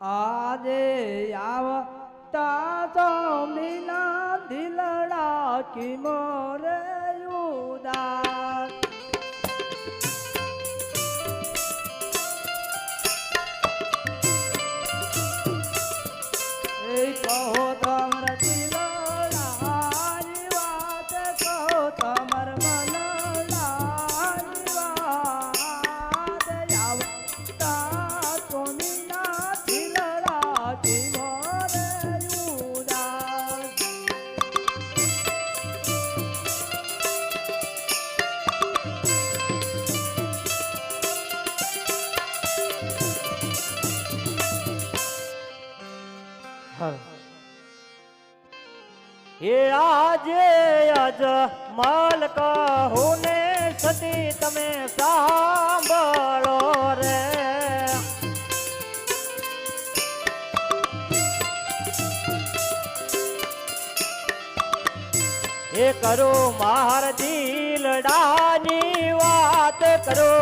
આજે આવતા તો મીના દિલડા કી મોરે ઉદાસ કહો તમર દિલડાની એ આજે આજ માલકા હોને સતી તમે સાંભળો રે. એ કરો માર દિલડાની વાત, કરો